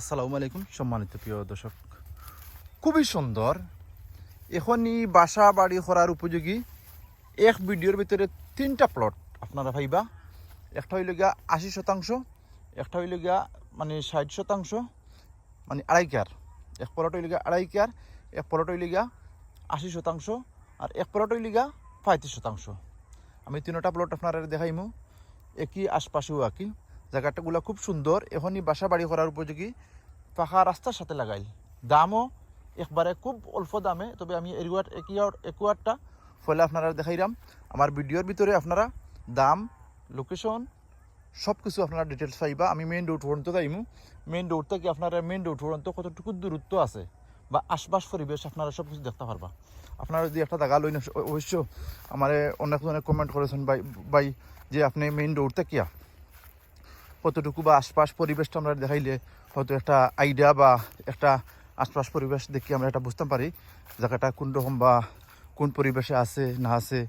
আসসালামু আলাইকুম, সম্মানিত প্রিয় দর্শক। খুবই সুন্দর, এখনই বাসা বাড়ি করার উপযোগী এক ভিডিওর ভিতরে তিনটা প্লট আপনারা ভাইবা। একটা হইল গিয়া আশি শতাংশ, একটা হইল গিয়া মানে ষাট শতাংশ মানে আড়াই কেয়ার। এক প্লট হইল গিয়া আড়াই কেয়ার, এক প্লট হইল গিয়া আশি শতাংশ, আর এক প্লট হইল গিয়া পঁয়ত্রিশ শতাংশ। আমি তিনটা প্লট আপনারা দেখাইমু, একই, আশপাশেও আঁকি জায়গাটাগুলো খুব সুন্দর। এখনই বাসা বাড়ি করার উপযোগী। পাকা রাস্তার সাথে লাগাইল। দামও একবারে খুব অল্প দামে। তবে আমি এরিওয়ার একিয়ার একুয়ারটা ফলে আপনারা দেখাইলাম। আমার ভিডিওর ভিতরে আপনারা দাম লোকেশন সব কিছু আপনারা ডিটেলস পাইবা। আমি মেইন রোড পর্যন্ত যাইমু। মেইন রোড থেকে আপনারা মেইন রোড পর্যন্ত কতটুকু দূরত্ব আছে বা আশপাশ পরিবেশ আপনারা সব কিছু দেখতে পারবা। আপনারা যদি একটা জায়গা লইন, অবশ্য আমার অনেকজনে কমেন্ট করেছেন ভাই ভাই যে আপনি মেইন রোড থেকে কতটুকু বা আশপাশ পরিবেশটা আমরা দেখাইলে হয়তো একটা আইডিয়া বা একটা আশপাশ পরিবেশ দেখি আমরা এটা বুঝতে পারি, জায়গাটা কোন রকম বা কোন পরিবেশে আছে, না আছে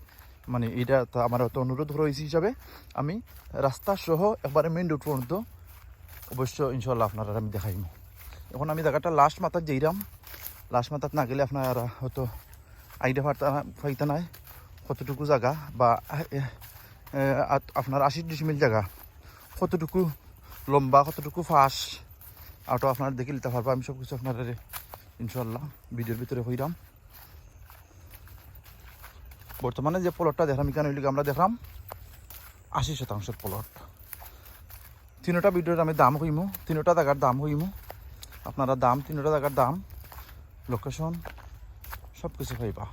মানে এটা তো আমার একটা অনুরোধ রয়েছে হিসাবে। আমি রাস্তা সহ একবারে মেইন রোড পর্যন্ত অবশ্য ইনশাল্লাহ আপনারা আমি দেখাইম। এখন আমি জায়গাটা লাস্ট মাথার যেইরাম লাস্ট মাথাত না গেলে আপনারা হয়তো আইডিয়া ফাটা ফাইতা নাই কতটুকু জায়গা বা আপনার আশি ডিসমিল জায়গা। কতটুকু লম্বা, কতটুকু ফাঁস আউটো আপনার দেখে নিতে পারব। আমি সব কিছু আপনার ইনশাল্লাহ ভিডিওর ভিতরে হইলাম বর্তমানে যে প্লটটা দেখলাম, এখানে হইলে আমরা দেখলাম আশি শতাংশের প্লট তিনোটা ভিডিওর আমি দাম হইমু তিনোটা জায়গার দাম হইমু আপনারা দাম, তিনোটা জায়গার দাম লোকেশন সব কিছু পাইবা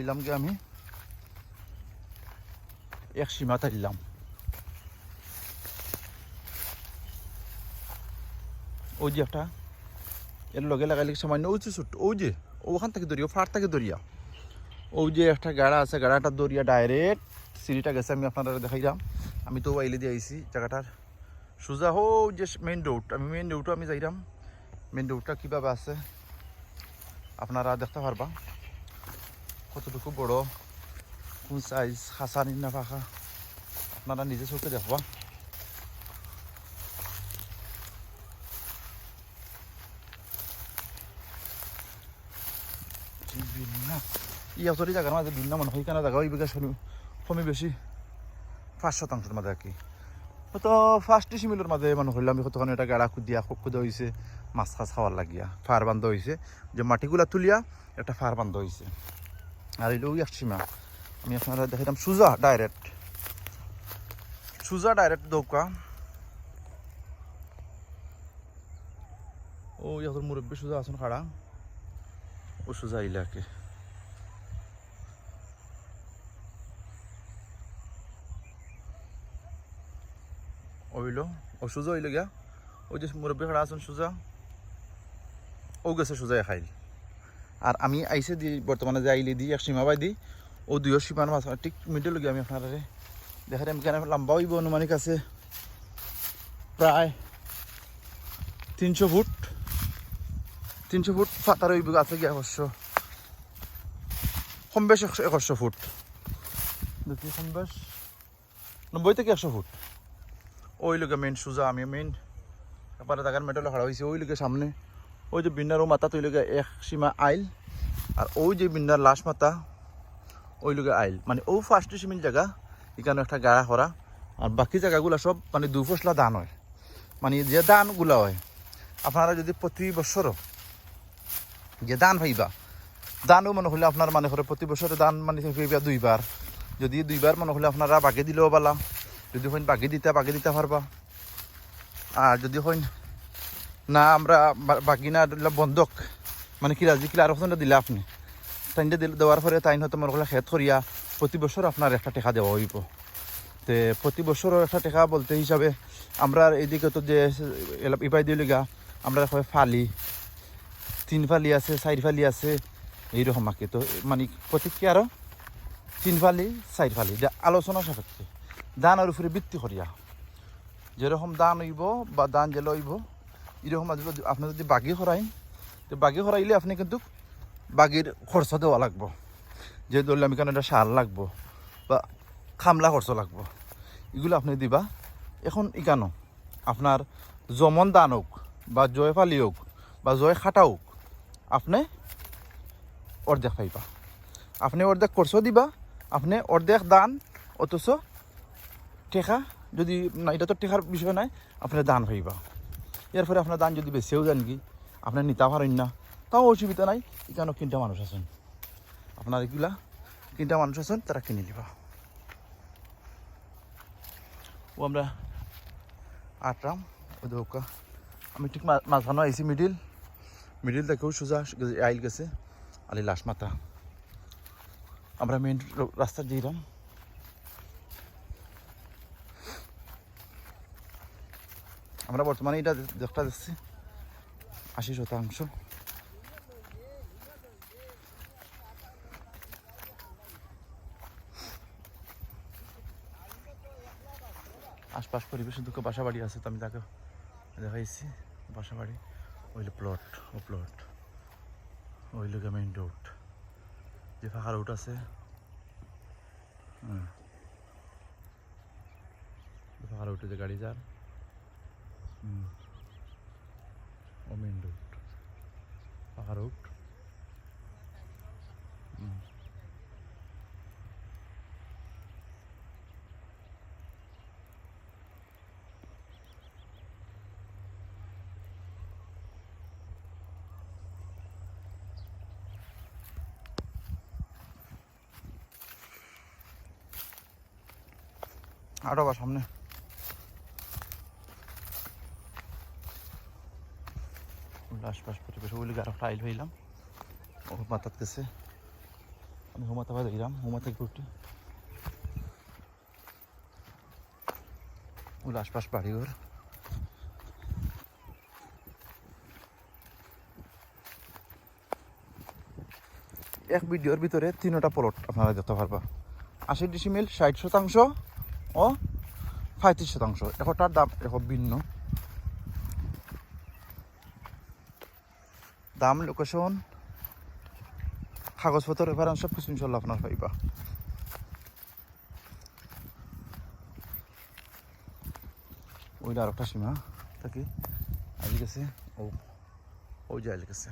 হইলাম যে আমি এক সীমা থাকলাম ওই যে একটা, এর লগে লাগাইলে সামান্য ওই যে ছোট্ট ওই যে, ওখান থেকে দরিয়া ফাট থেকে দরিয়া ওই যে একটা গাড়া আছে, গাড়াটা দরিয়া ডাইরেক্ট সিঁড়িটা গেছে, আমি আপনারা দেখাইলাম। আমি তো আইলে দিয়ে আইছি, জায়গাটার। সোজা হো, যে মেইন রোড আমি মেইন রোডও আমি যাইলাম মেইন রোডটা কীভাবে আছে, আপনারা দেখতে পারবা। কতটুকু বড়? কোন সাইজ খাসা নি না পাখা আপনারা নিজে চোখে দেখবা। ই জায়গার মাঝে বিন্না মনে হয় জায়গা ওই বিঘা শুনি কমে বেশি পাঁচ শতাংশের মাঝে আর কি হয়তো ফার্স্ট ডিসিমিলের মাঝে আমি কতখানি এটা গাড়া খুব খুদা হয়েছে মাছ খাস খাওয়ার লাগিয়া। ফার বান্ধ হয়েছে যে মাটিগুলা তুলিয়া একটা ফার বান্ধ হয়েছে আর এলো এক সীমা আমি আপনারা দেখাইলাম সুজা ডাইরেক্ট সুজা ডাইরেক্ট দৌকা। ও ইয়াদের মুরব্বী সুজা আছেন খাড়া? ও সুজা ইলাকে। ওইলো ও সুজা হইল গিয়া? ওই যে মুরব্বী খাড়া আছেন সুজা? ও গেছে সুজা খাইল। আর আমি আইসে দি, বর্তমানে যে আইলে দিই এক সীমা বাই দিই ও দুইও সীমার মাছ ঠিক মিডিল গিয়ে আমি আপনারা দেখাই আমি কেন লম্বা হইব অনুমানিক আছে। প্রায় তিনশো ফুট তিনশো ফুট ফাতার হইব আছে গিয়ে অবশ্য কম বেশ একশো একশো ফুট। দেখি, কম বেশ নব্বই থেকে একশো ফুট। ওই লোকে মেন সুজা আমি মেন একবারে জায়গার মেডেল খাড়া হয়েছে ওই লোকের সামনে ওই যে বিন্নার ও মাথা লোকে এক সীমা আইল, আর ওই যে বিন্নার লাশ মাথা, ওই লোকে আইল। মানে ও ফার্স্ট সিমিল জায়গা এখানে একটা গাড়া করা আর বাকি জায়গাগুলো সব মানে দু ফসলা দান হয়। মানে যে দানগুলো হয়, আপনারা যদি প্রতি বছরও যে দান ভাইবা দানও মনে হলে আপনার মানে করে প্রতি বছরে দান মানে ভাইবা দুইবার। যদি দুইবার মনে হলে আপনারা বাগে দিলেও পালা যদি হইন বাগে দিতে বাগে দিতে পারবা। আর যদি হইন না, আমরা বা- বাকি না বন্ধক। মানে কিরা যে কিলা আরও দিলে আপনি? তাইনটা দেওয়ার পরে তাইন হয়তো মনে করলে খেত করিয়া প্রতি বছর আপনার একটা টেকা দেওয়া হইব। তে প্রতি বছর একটা টেকা বলতে হিসাবে আমরা এইদিকে তো যে ইপাই দিলে গা আমরা হয় ফালি। তিন ফালি আছে চার ফালি আছে, এইরকম আঁকে। তো মানে প্রত্যেককে আরও তিন ফালি চার ফালি। আলোচনা সাপেক্ষে। দানের উপরে ভিত্তি করিয়া যেরকম দান হইব বা দান যে লইব এরকম আপনি যদি বাগি করাইন তো বাগি করাইলে আপনি কিন্তু বাগির খরচ দেওয়া লাগবো। যে ধরলে আমি কেন সার লাগবো বা খামলা খরচ লাগবো। এগুলো আপনি দিবা। এখন ইকানো আপনার জমন দান হোক বা জয় ফালি হোক বা জয় খাটা হোক আপনি অর্ধেক পাইবা আপনি অর্ধেক খরচ দিবা, আপনি অর্ধেক দান, অথচ টেকা, যদি এটা তো টেকার বিষয় নাই, আপনি দান পাইবা এরপরে আপনার দান যদি বেশিও যান কি? আপনি নিতে পারেন না। তাও অসুবিধা নাই। এখানেও কিনটা মানুষ আছেন। আপনার এগুলা কিনটা মানুষ আছেন, তারা কিনে নিবা। ও আমরা আটরাম, ও দৌকা আমি ঠিক মাঝখানে আইসি মিডিল মিডিল থেকেও সোজা আইল গেছে আলি লাশ মাথা আমরা মেন রাস্তা দিলাম আমরা বর্তমানে এটা দেখটা দেখছি আশি শতাংশ। আশপাশ পরিবেশে দুঃখ, বাসা বাড়ি আছে তো আমি তাকে দেখাইছি। বাসা বাড়ি। ওইলে প্লট ও প্লট ওইলে মেইন রোড যে ফাঁকা রোড আছে। ফাঁকা রোডে যে গাড়ি যার হুম। ও মেইন রোড ফাঁকা রোড হুম। আরও বা সামনে আশপাশ পরিবেশ টাইল হইলাম। ও মাথাত গেছে আমি হোমাতা বাদ দিলাম হোমাতে ঘুরতে ওগুলো আশপাশ বাড়ি ঘর। এক ভিডিওর ভিতরে তিনটা প্লট আপনারা দেখতে পারবা। আশি ডিসিমিল ষাট শতাংশ ও পঁয়ত্রিশ শতাংশ। এখনটার দাম এখন ভিন্ন। দাম লোকেশন কাগজপত্র রেফারেন্স সব কিছু ইনশাল্লাহ আপনার পাইবা ওইটা আর একটা সীমা থাকি আইল গেছে, ও ওই যে আইল গেছে।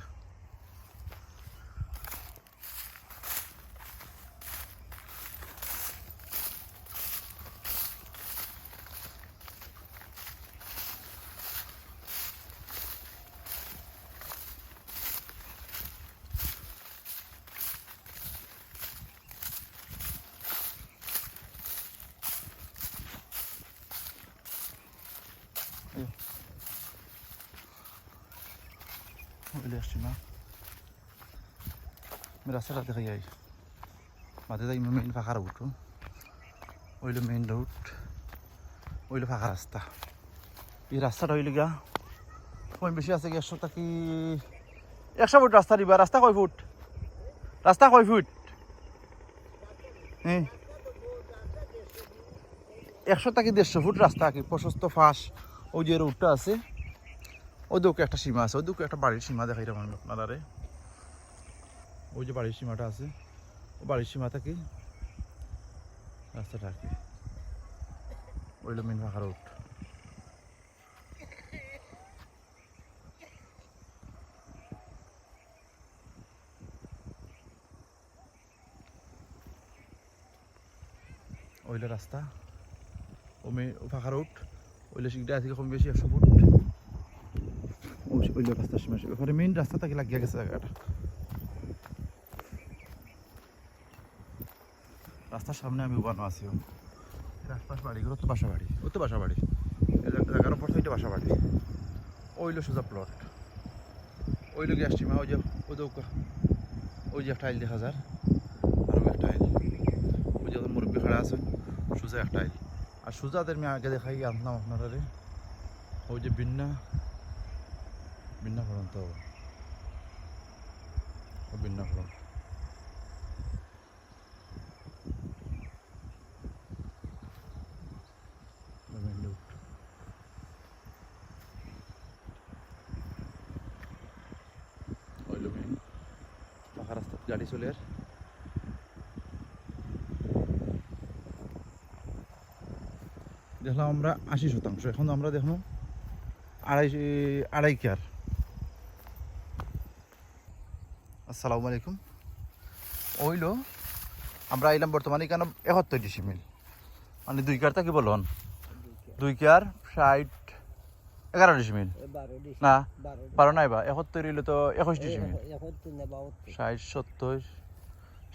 না আমি রাস্তাটা দেখে যাই মাঝে যাই মেইন ফাঁকা রুট ওইলো মেইন রুট ওইলো ফাঁকা রাস্তা এই রাস্তাটা হইলে গা কম বেশি আছে একশো কি একশো ফুট রাস্তা দিবা রাস্তা কয় ফুট রাস্তা কয় ফুট একশো কি দেড়শো ফুট রাস্তা কি প্রশস্ত ফাঁস ওই যে রুটটা আছে ওই দুকে একটা সীমা আছে ওই দুকে একটা বাড়ির সীমা দেখাই রাখলাম আপনারা ওই যে বাড়ির সীমাটা আছে, ও বাড়ির সীমা থাকি রাস্তাটা আর কি। ওইলো মেন ফাঁকা রোড ওইলো রাস্তা। ও মে ও ফাঁকা রোড ওইলো শিখটা আছে কম বেশি, একশো ফুট। ওইলো রাস্তা সীমা ওখানে মেইন রাস্তা তাকে লাগিয়ে গেছে জায়গাটা। রাস্তার সামনে আমি উবানো আছি আশপাশ বাড়িগুলো তো বাসা বাড়ি ও তো বাসা বাড়ি। উপর থেকে বাসা বাড়ি। ওইলো সোজা প্লট ওইলো গ্যাস সীমা ওই যে ওই যে ওই যে একটা আইল দেখা যার আরও একটা আইল ওই যে মুরব্বী খাড়া আছে, সোজা একটা আইল আর সোজাদের আমি আগে দেখাই, আপনারা রে ওই যে বিন্না বিন্না ফলন তো বিন্না ফলন রাস্তাত গাড়ি চলে আর। দেখলাম আমরা আশি শতাংশ, এখন আমরা দেখলাম আড়াই আড়াই কার আসসালামু আলাইকুম। ওইল আমরা আইলাম বর্তমানে কেন একাত্তর ডিসিমিল মানে দুই কেয়ার কি বলুন? দুই কেয়ার ষাট এগারো ডিসিমিল না বারো নাই বা একাত্তর হইলে তো একুশ ডিসিমিল ষাট সত্তর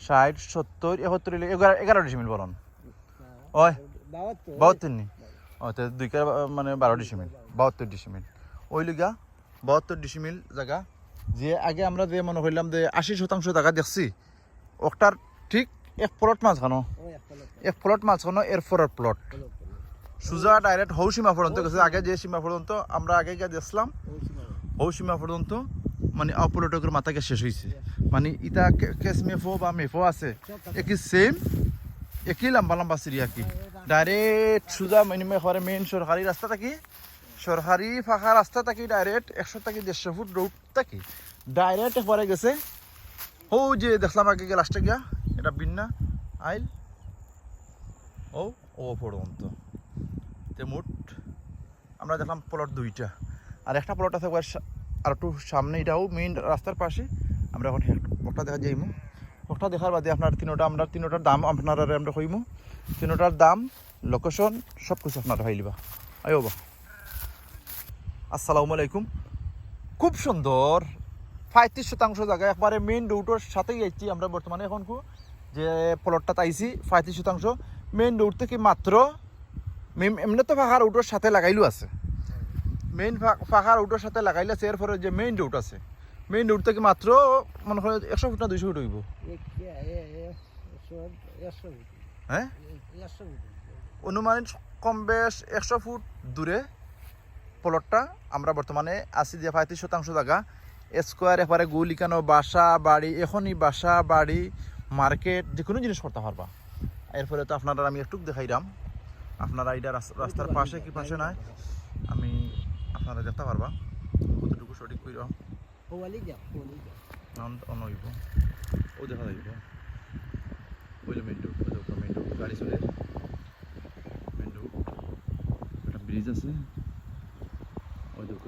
ষাট সত্তর একাত্তর হইলে এগারো এগারো ডিসিমিল বলুন। ওই বাহাত্তর? নি? ও তো দুই কেয়ার মানে বারো ডিসিমিল বাহাত্তর ডিসিমিল ওই লিগা বাহাত্তর ডিসিমিল জায়গা যে আগে আমরা যে মনে করলাম যে আশি শতাংশ জায়গা দেখছি, ওটার ঠিক এক প্লট মাঝখানো। এক প্লট মাঝখানো, এর পরের প্লট সুজা ডাইরেক্ট হৌ সীমা পর্যন্ত গেছে। আগে যে সীমা পর্যন্ত আমরা আগে গিয়ে দেখলাম হৌ সীমা পর্যন্ত মানে অপলটকের মাথাকে শেষ হয়েছে মানে ইটা কেস মেফো বা মেফো আছে, একই সেম একই লম্বা লম্বা সিরিয়া কি। ডাইরেক্ট সুজা মিনিমে করে মেইন সরকারি রাস্তা থাকি, সরকারি ফাঁকা রাস্তা থাকি ডাইরেক্ট একশো থাকি দেড়শো ফুট রোড থাকি ডাইরেক্ট পরে গেছে। ও যে দেখলাম আগে গিয়ে লাস্টে গিয়া, এটা বিন্না, আইল। ও ও পর্যন্ত। তে মোট, আমরা দেখলাম প্লট দুইটা। আর একটা প্লট আছে আর একটু সামনে এটাও মেইন রাস্তার পাশে। আমরা এখন ওটা দেখা যাইমু ওটা দেখার বাদে আপনার তিনোটা, আমরা তিনোটার দাম আপনারা আমরা কইমু। তিনোটার দাম লোকেশন সব কিছু আপনারা ভাইলিবা আয়ো বা। আসসালামু আলাইকুম। খুব সুন্দর। পঁয়ত্রিশ শতাংশ জায়গা একবারে মেইন রুটের সাথেই যাচ্ছি আমরা বর্তমানে এখন যে প্লটটা আইছি পঁয়ত্রিশ শতাংশ। মেইন রুট থেকে মাত্র এমনি তো ফাঁকা রুটের সাথে লাগাইলো আছে। মেইন ফাঁকা রুটের সাথে লাগাইলে আছে এরপরে যে মেইন রুট আছে। মেইন রুট থেকে মাত্র মনে হয় একশো ফুট না দুইশো ফুট হইব। হ্যাঁ? অনুমানিক কম বেশ একশো ফুট দূরে। প্লটটা আমরা বর্তমানে আছি যে পঁয়ত্রিশ শতাংশ জায়গা। স্কোয়ার এবারে গুলিকানো বাসা বাড়ি এখনই বাসা বাড়ি মার্কেট যে কোনো জিনিস করতে পারবা। এরপরে তো আপনারা আমি একটু দেখাইলাম। আপনারা এটা রাস- রাস্তার পাশে কি পাশে নাই? আমি আপনারা দেখতে পারবা। কতটুকু সঠিক কইরাম অন হইব। ও দেখা যাইব। ওই দেখো মেন গাড়ি চলে। মেন রোড একটা ব্রিজ আছে।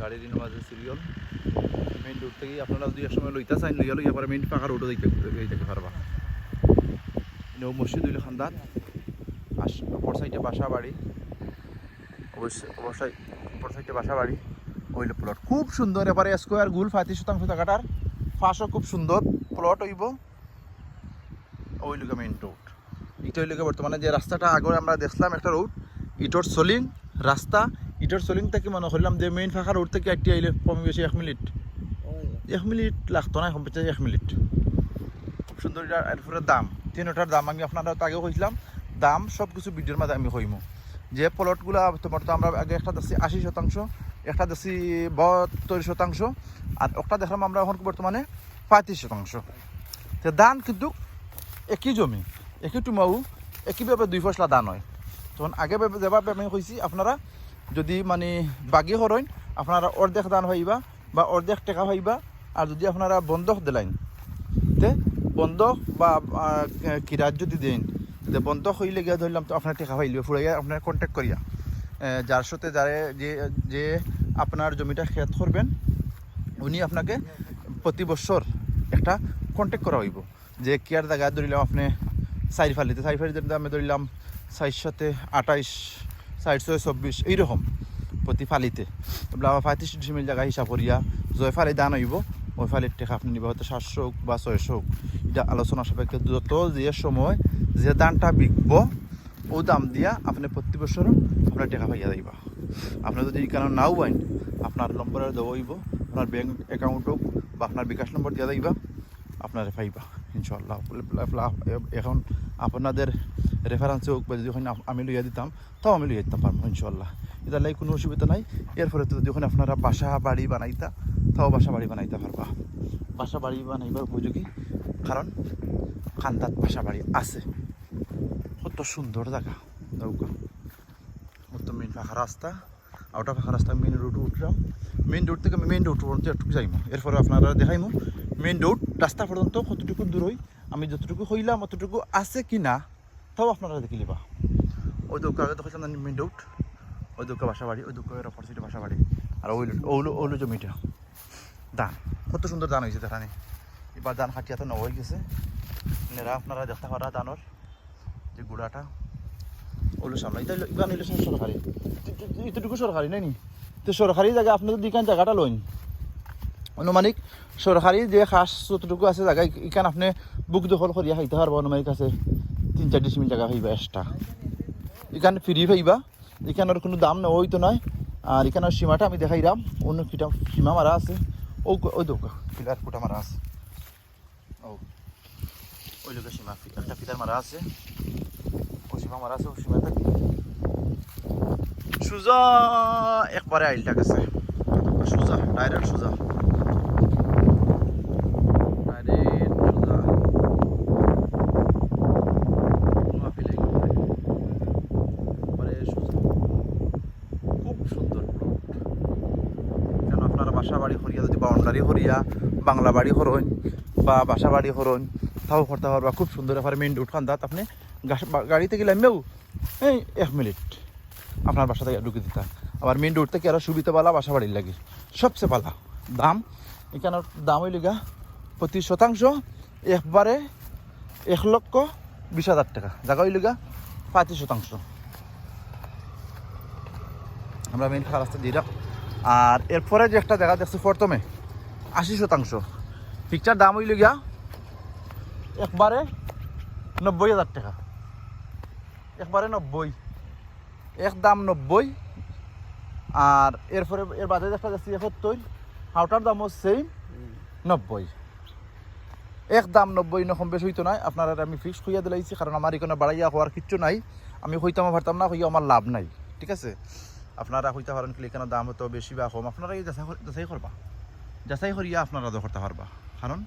গাড়ির মাঝে সিরিয়াল মেইন রুট থেকে আপনারা দুই এক সময় লইতা চাইন, লইয়া লইয়া পরে মেইন ফাঁকা রোডও দেখতে পারবা। ইনো মসজিদ হইল খান্দাত। আস অপর সাইডে বাসা বাড়ি। অবশ্যই অবশ্যই অপর সাইডে বাসা বাড়ি। হইল প্লট খুব সুন্দর এবারে স্কোয়ার গুল পঁয়ত্রিশ শতাংশ টাকাটার ফাঁসও খুব সুন্দর প্লট হইব। ওই লোকে মেইন রোড এটা হইলে বর্তমানে যে রাস্তাটা আগে আমরা দেখলাম একটা রোড ইটোর সোলিং। রাস্তা ইটোর সোলিং থেকে মনে করলাম যে মেইন ফাঁকা রোড থেকে একটি আইলে কমে বেশি এক মিনিট। এক মিনিট লাগতো না কম বেশি এক মিনিট। খুব সুন্দর এরপরে দাম। তিনটার দাম আমি আপনারা তো আগে কইছিলাম দাম সব কিছু ভিডিওর মাঝে আমি কইমু যে প্লটগুলো তোমার তো আমরা আগে একটা দেখছি আশি শতাংশ একটা দেখছি বাহাত্তর শতাংশ আর একটা দেখলাম আমরা এখন বর্তমানে পঁয়ত্রিশ শতাংশ। তো দান কিন্তু একই জমি একই টুমাও একইভাবে দুই ফসলা দান হয়। তখন আগে ভাবে- যেভাবে আমি কইছি আপনারা যদি মানে বাগি হরইন আপনারা অর্ধেক দান হইবা বা অর্ধেক টাকা হইবা, আর যদি আপনারা বন্ধক দিলাইন তে বন্ধক বা কিরাত যদি দেন যে বন্ধক হইলে গিয়ে ধরলাম তো আপনার টাকা পাইলে ফুরাইয়া আপনার কন্ট্যাক্ট করিয়া। যার সাথে যারে যে যে আপনার জমিটা খেত করবেন, উনি আপনাকে প্রতি বছর একটা কন্ট্যাক্ট করা হইব। যে কেয়ার জায়গায় ধরিলাম আপনি চারি ফালিতে আমি ধরিলাম চার সাথে আঠাইশ চার ছয় চব্বিশ, এইরকম প্রতি ফালিতে। আবার পঁয়ত্রিশ ডিসিমিল জায়গা হিসাব করিয়া জয় ফালি দান হইব ওই ফালির টাকা আপনি নিবা, হয়তো সাতশো হোক বা ছয়শো হোক এটা আলোচনা সাপেক্ষে যত যে সময়, যে দানটা বিকব ও দাম দিয়া আপনি প্রতি বছর আপনার টাকা পাইয়া যাইবা আপনি যদি এখানে নাও পাইন আপনার নম্বরে দেওয়া হইব আপনার ব্যাংক অ্যাকাউন্ট হোক বা আপনার বিকাশ নম্বর দিয়া যাইবা আপনার পাইবা ইনশাল্লাহ এখন আপনাদের রেফারেন্সে হোক বা যদি আমি লইয়া দিতাম, তাও আমি লইয়া দিতাম পারব ইনশাল্লাহ এটা লাই কোনো অসুবিধা নাই। এরপরে তো যদি ওখানে আপনারা বাসা বাড়ি বানাইতা, তাও বাসা বাড়ি বানাইতে পারবা। বাসা বাড়ি বানাইবার উপযোগী, কারণ খান্দাত বাসা বাড়ি আছে। কত সুন্দর জায়গা, নৌকা। তো মেন ফাঁকা রাস্তা। আউটা ফাঁকা রাস্তা মেন রোড উঠলাম মেন রোড থেকে মেন রোড পর্যন্ত একটু যাইমো এরপরে আপনারা দেখাইমো মেন রোড রাস্তা পর্যন্ত কতটুকু দূর হই আমি যতটুকু হইলাম অতটুকু আছে কি না তাও আপনারা দেখে লিবা ওই দৌকা আগে দেখাইছিলাম মেন রোড ওই দৌকা বাসা বাড়ি ওই দৌকা অপরচিটি বাসা বাড়ি আর ওই ওইলো ওইলো জমিটা দান কত সুন্দর দান হয়েছে দেখানি এবার দান খাটিয়া তো নয় গেছে নেরা আপনারা দেখতে পারা দানোর যে গুড়াটা ওগুলো সামনে এটা ইবান হইলে সরকারি। এতটুকু নি তো সরকারি জায়গা, আপনি যদি ইখান জায়গাটা লইন, অনুমানিক সরকারি যে খাস যতটুকু আছে জায়গা ইখান আপনি বুক দখল করিয়া খাইতে পারব, অনুমানিক আছে তিন চার ডিসমিল জায়গা পাইবা এক্সট্রা। এখান ফ্রি পাইবা এখানের কোনো দাম না ওই তো নয়। আর এখানের সীমাটা আমি দেখাইলাম, অন্য কিটা সীমা মারা আছে। ও ওই দোক পিলার ফুটা মারা আছে। ও, ওই লোকের সীমা একটা মারা আছে। ও সীমা মারা আছে ও সীমা থাকি সোজা একবারে আইলটা গেছে সোজা ডাইরেক্ট সোজা বাসা বাড়ি যদি বাউন্ডারি বাংলা বাড়ি করইন বা বাসা বাড়ি করইন তাও করতে পারবা খুব সুন্দর এবার মেন রোড খান দাঁত আপনি গাড়ি থেকে নামবেও এই এক মিনিট। আপনার বাসা থেকে ঢুকে দিতা আবার মেন রোড থেকে আরও সুবিধা পালা, বাসা বাড়ির লাগে। সবচেয়ে পালা। দাম এখানের দাম হইল গা প্রতি শতাংশ, একবারে এক লক্ষ বিশ হাজার টাকা। জায়গা হইল গা পঁয়ত্রিশ শতাংশ। আমরা মেন খারাপ রাস্তা দিয়ে আর এরপরে যে একটা জায়গা দেখছি প্রথমে, আশি শতাংশ। পিকচার দাম হইল গিয়া একবারে নব্বই হাজার টাকা। একবারে নব্বই। এক দাম নব্বই। আর এরপরে, এর বাদে দেখা যাচ্ছে একাত্তর হাওটার দামও সেম নব্বই। এক দাম নব্বই ন কম বেশ হইতো নাই। আপনার আমি ফিক্সড হইয়া দিলাইছি, কারণ আমার এখানে বাড়াইয়া হওয়ার কিচ্ছু নাই। আমি হইতাম পারতাম না, হইয়া আমার লাভ নাই। ঠিক আছে? আপনারা হইতে পারেন কি এখানে দাম হতো বেশি বা কম। আপনারা এই যাচাই কর- যাচাই করবা। যাচাই করিয়া আপনারা করতে পারবা। কারণ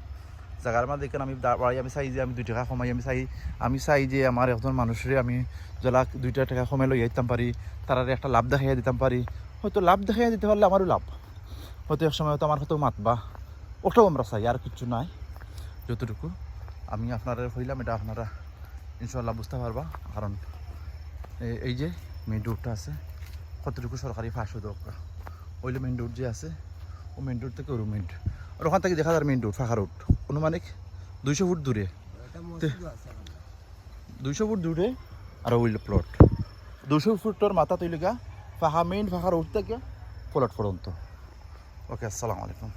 জায়গার এখানে আমি বাড়াই আমি চাই যে আমি দুই টাকা কমাই, আমি চাই আমি চাই যে আমার একজন মানুষের আমি জলা দুইটা টাকা কমে লই আইতাম পারি তার একটা লাভ দেখাইয়া দিতাম পারি হয়তো লাভ দেখাইয়া দিতে পারলে আমারও লাভ। হয়তো এক সময় হয়তো আমার হয়তো মাতবা ওটাও আমরা চাই আর কিছু নাই। যতটুকু আমি আপনারা হইলাম, এটা আপনারা ইনশাল্লাহ বুঝতে পারবা কারণ এই যে মেন রোডটা আছে, কতটুকু সরকারি ফাঁস দরকার ওইলে মেন রোড যে আছে, ও মেন রোড থেকে ওর মেন আর ওখান থেকে দেখা যায় মেন রোড ফাঁকা রোড অনুমানিক দুইশো ফুট দূরে। দুইশো ফুট দূরে আর ওইল প্লট দুশো ফুটর মাথা তৈলিকা ফাঁকা মেইন ফাঁকা রোড থেকে প্লট পর্যন্ত। ওকে আসসালামু আলাইকুম।